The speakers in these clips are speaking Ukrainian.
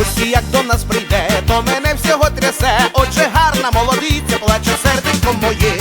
гості, як до нас прийде, то мене всього трясе, отже гарна молодиця, плаче сердечко моє.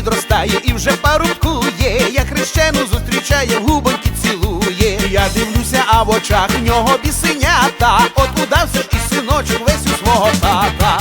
підростає і вже парубкує, я хрещену зустрічає, в губоньки цілує. Я дивлюся, а в очах в нього бісенята, От удався і синочок весь у свого тата.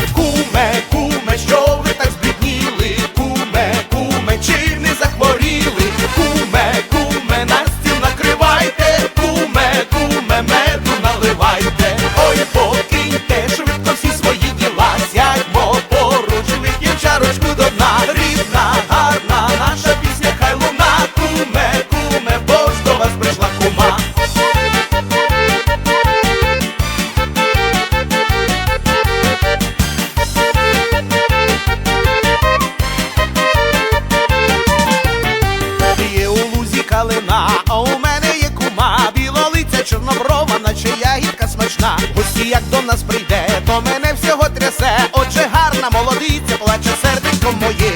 все, отже гарна молодиця, плаче сердечко моє.